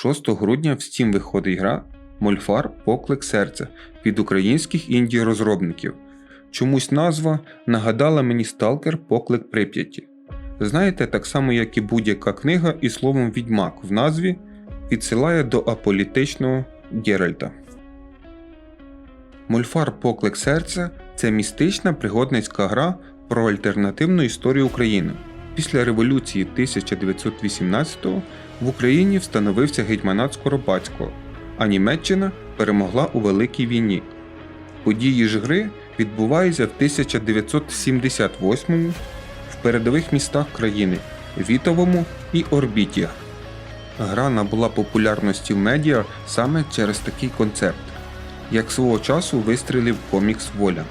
6 грудня в Steam виходить гра Мольфар Поклик серця від українських інді розробників. Чомусь назва нагадала мені Сталкер Поклик Прип'яті. Знаєте, так само як і будь-яка книга і словом відьмак в назві відсилає до аполітичного Геральта. Мольфар Поклик серця це містична пригодницька гра про альтернативну історію України. Після революції 1918-го в Україні встановився гетьманат Скоропадського, а Німеччина перемогла у Великій війні. Події ж гри відбуваються в 1978-му в передових містах країни Вітовому і Орбіті. Гра набула популярності в медіа саме через такий концепт, як свого часу вистрілив комікс Воля.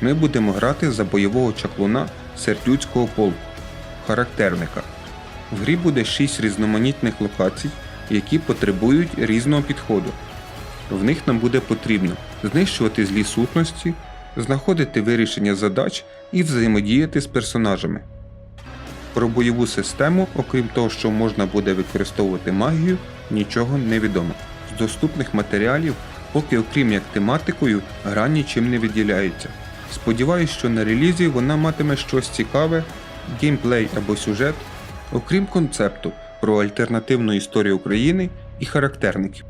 Ми будемо грати за бойового чаклуна сердюцького полку, характерника. В грі буде 6 різноманітних локацій, які потребують різного підходу. В них нам буде потрібно знищувати злі сутності, знаходити вирішення задач і взаємодіяти з персонажами. Про бойову систему, окрім того, що можна буде використовувати магію, нічого не відомо. З доступних матеріалів, поки окрім як тематикою, гра нічим не виділяється. Сподіваюсь, що на релізі вона матиме щось цікаве, геймплей або сюжет, окрім концепту про альтернативну історію України і характерників.